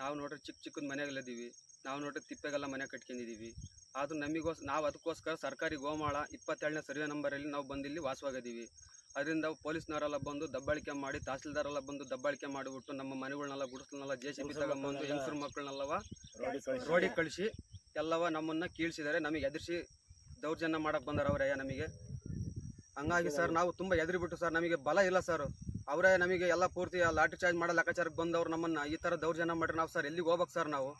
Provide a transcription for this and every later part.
ನಾವು ನೋಡ್ರಿ ಚಿಕ್ಕ ಚಿಕ್ಕದ ಮನೆಗಳಿದ್ದೀವಿ ನಾವು ನೋಡ್ರಿ ತಿಪ್ಪೆಗೆಲ್ಲ ಮನೆ ಕಟ್ಕೊಂಡಿದ್ದೀವಿ ಆದ್ರೂ ನಮಗೋಸ್ ನಾವು ಅದಕ್ಕೋಸ್ಕರ ಸರ್ಕಾರಿ ಗೋಮಾಳ ಇಪ್ಪತ್ತೇಳನೇ ಸರ್ವೆ ನಂಬರಲ್ಲಿ ನಾವು ಬಂದು ಇಲ್ಲಿ ವಾಸವಾಗಿದ್ದೀವಿ ಅದರಿಂದ ಪೊಲೀಸ್ನವರೆಲ್ಲ ಬಂದು ದಬ್ಬಾಳಿಕೆ ಮಾಡಿ ತಹಸೀಲ್ದಾರೆಲ್ಲ ಬಂದು ದಬ್ಬಾಳಿಕೆ ಮಾಡಿಬಿಟ್ಟು ನಮ್ಮ ಮನೆಗಳನ್ನೆಲ್ಲ ಗುಡಿಸ್ಲನ್ನೆಲ್ಲ ಜೆ ಸಿ ಬಿ ತಗೊಂಬಂದು ಹೆಂಗಸರು ಮಕ್ಕಳನ್ನೆಲ್ಲವ ರೋಡಿಗೆ ಕಳಿಸಿ. ಎಲ್ಲವ ನಮ್ಮನ್ನು ಕೀಳ್ಸಿದ್ದಾರೆ ನಮಗೆ ಎದುರಿಸಿ ದೌರ್ಜನ್ಯ ಮಾಡೋಕೆ ಬಂದಾರ ಅವರಯ್ಯ ನಮಗೆ. ಹಂಗಾಗಿ ಸರ್ ನಾವು ತುಂಬ ಎದುರಿಬಿಟ್ಟು ಸರ್ ನಮಗೆ ಬಲ ಇಲ್ಲ ಸರ್. ಅವರೇ ನಮಗೆ ಎಲ್ಲ ಪೂರ್ತಿ ಲಾಠಿ ಚಾರ್ಜ್ ಮಾಡೋ ಲೆಕ್ಕಾಚಾರಕ್ಕೆ ಬಂದವ್ರು ನಮ್ಮನ್ನ ಈ ತರ ದೌರ್ಜನ್ಯ ಮಾಡ್ರಿ ನಾವು ಸರ್ ಎಲ್ಲಿಗೆ ಹೋಗ್ಬೇಕು ಸರ್ ನಾವು?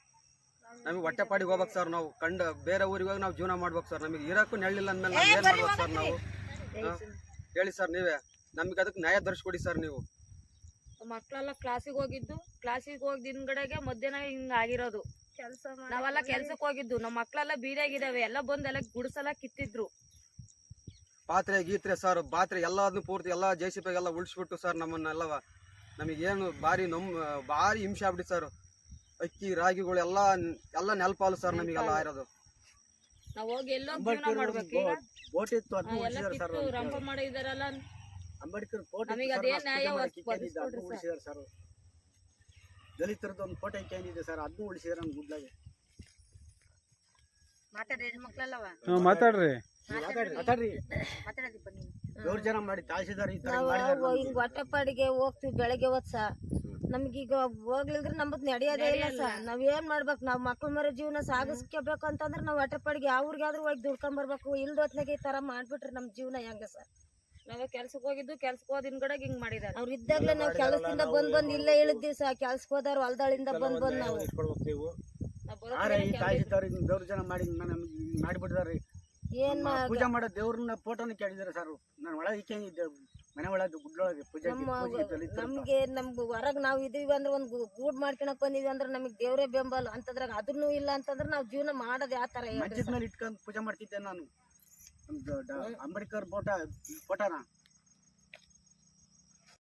ನಮಗೆ ಹೊಟ್ಟೆಪಾಡಿಗೆ ಹೋಗ್ಬೇಕು ಸರ್ ನಾವು. ಕಂಡು ಬೇರೆ ಊರಿಗೆ ಹೋಗಿ ನಾವು ಜೀವನ ಮಾಡ್ಬೇಕು ಸರ್. ನಮಗೆ ಇರಕ್ಕೂ ನೆರಳಿಲ್ಲ ಅಂದ್ಮೇಲೆ ನಾವು ಏನ್ ಮಾಡ್ಬೇಕು ಸರ್ ನಾವು? ಹೇಳಿ ಸರ್ ನೀವೇ. ನಮಗೆ ಅದಕ್ಕೆ ನ್ಯಾಯ ದೊರಸ್ಕೊಡಿ ಸರ್ ನೀವು. ಮಕ್ಕಳೆಲ್ಲ ಕ್ಲಾಸಿಗೆ ಹೋಗಿದ್ದು. ಕ್ಲಾಸಿಗೆ ಹೋಗಿ ದಿನಗಡೆಗೆ ಮಧ್ಯಾಹ್ನ ಹಿಂಗೆ ಆಗಿರೋದು. ಕೆಲಸ ನಾವೆಲ್ಲ ಕೆಲ್ಸಕ್ಕೆ ಹೋಗಿದ್ದು. ನಮ್ಮ ಮಕ್ಕಳೆಲ್ಲ ಬೀದಿಯಾಗಿದ್ದಾವೆ ಎಲ್ಲ ಬಂದು ಎಲ್ಲ ಗುಡಿಸೆಲ್ಲ ಕಿತ್ತಿದ್ರು. ಪಾತ್ರೆ ಗೀತ್ರೆ ಸರ್ ಪಾತ್ರೆ ಎಲ್ಲದನ್ನು ಪೂರ್ತಿ ಎಲ್ಲ ಜೆ ಸಿ ಪಿಗೆಲ್ಲ ಉಳಿಸ್ಬಿಟ್ಟು ಸರ್ ನಮ್ಮನ್ನೆಲ್ಲವ. ನಮಗೇನು ಭಾರಿ ನಮ್ಮ ಭಾರಿ ಹಿಂಸೆ ಆಗ್ಬಿಟ್ಟು ಸರ್ ಅಕ್ಕಿ ರಾಗಿಗಳು ಎಲ್ಲ ಎಲ್ಲ ನೆಲ್ಪಾಲು ಸರ್ ನಮಗೆಲ್ಲ ಇರೋದು ನಾವು ಹೋಗಿ ಎಲ್ಲೋ ಜೀವನ ಮಾಡ್ಬೇಕು ಈಗ. ಬೋಟ್ ಇತ್ತು ಹಾ, ಅದನ್ನ ಎಲ್ಲ ಉಳಿಸಿದಾರೆ ಸರ್ ಕಿತ್ತು ರಂಪ ಮಾಡಿದಾರಲ್ಲ ಅಂಬೇಡ್ಕರ್ ಕೋಟೆ ನಮಗೆ ಅದೇ ನ್ಯಾಯ ಒದಗಿಸ್ಕೊಡ್ರಿ ಸರ್. ಉಳಿಸಿದಾರೆ ಸರ್ ದಲಿತರದ್ದು ಒಂದು ಕೋಟೆ ಏನಿದೆ ಸರ್ ಅದನ್ನು ಉಳಿಸಿದಾರೆ ನಮ್ಮ ಗುಡ್ಲಾಗೆ. ಮಾತಾಡ್ರಿ ಹೆಣ್ಮಕ್ಳಲ್ಲವ ಮಾತಾಡ್ರಿ. ಮಾತಾಡ್ರಿ. ಜನ ಮಾಡಿ ಈ ತರ ನಾವು. ಹಿಂಗ್ ಹೊಟ್ಟೆಪಾಡಿಗೆ ಹೋಗ್ತಿವಿ ಬೆಳಗ್ಗೆ ಹೊತ್ಸ ನಮ್ಗೀಗ ಹೋಗ್ಲಿಲ್ದ್ರೆ ನಮ್ಮದ್ ನಡೆಯೋದೇ ಇಲ್ಲ ಸರ್ ನಾವ್ ಏನ್ ಮಾಡ್ಬೇಕು? ನಾವ್ ಮಕ್ಳ ಮರ ಜೀವನ ಸಾಗಿಸ್ಕೋಬೇಕು ಅಂತಂದ್ರೆ ನಾವ್ ಹೊಟ್ಟೆಪಾಡಿಗೆ ಯಾವ ಊರಿಗಾದ್ರೂ ಹೋಗಿ ದುಡ್ಕೊಂಡ್ ಬರ್ಬೇಕು ಇಲ್ದೊತ್ನಾಗೆ ಈ ತರ ಮಾಡ್ಬಿಟ್ರಿ ನಮ್ ಜೀವನ ಹೆಂಗ ಸರ್ ನಾವೇ ಕೆಲ್ಸಕ್ಕೆ ಹೋಗಿದ್ದು ಕೆಲ್ಸಕ್ಕೆ ಹೋದ ಕಡೆ ಹಿಂಗ್ ಮಾಡಿದಾರೆ. ಅವ್ರ ಇದ್ದಾಗ್ಲೇ ನಾವ್ ಕೆಲ್ಸದಿಂದ ಬಂದ್ ಬಂದ್ ಇಲ್ಲೇ ಇಳಿದ್ವಿ ಸರ್ ಕೆಲ್ಸಕ್ ಹೋದಾರ ಹೊಲ್ದಾಳಿಂದ ಬಂದ್ ಬಂದ್ ನಾವು. ಆರೆ ಈ ದೌರ್ಜನ್ಯ ಮಾಡಿ ನಮಗೆ ಮಾಡಿಬಿಟ್ಟಿದಾರೆ ಏನ್ ಪೂಜೆ ಮಾಡೋ ದೇವ್ರನ್ನ ಫೋಟೋನ ಕೇಳಿದಾರೆ ಸರ್. ನಾನು ಒಳಗೆ ಇಕ್ಕೊಂಡಿದ್ದೆ ಮನೆ ಒಳಗೆ ಗುಡ್ಲೊಳಗೆ ಪೂಜೆ ನಮ್ಗೆ ನಮ್ಗ್ ಹೊರಗ್ ನಾವ್ ಇದೀವಿ ಅಂದ್ರೆ ಒಂದ್ ಗೂಡ್ ಮಾಡ್ಕೊಳಕ್ ಬಂದಿವಿ ಅಂದ್ರೆ ನಮಗ್ ದೇವ್ರೇ ಬೆಂಬಲ. ಅಂತದ್ರಾಗ ಅದನ್ನು ಇಲ್ಲ ಅಂತಂದ್ರೆ ನಾವ್ ಜೀವನ ಮಾಡೋದ್ ಯಾವ ತರ ಮೇಲೆ ಇಟ್ಕೊಂಡು ಪೂಜೆ ಮಾಡ್ತಿದ್ದೆ ನಾನು. ಅಂಬೇಡ್ಕರ್ ಫೋಟೋ ಫೋಟೋನ.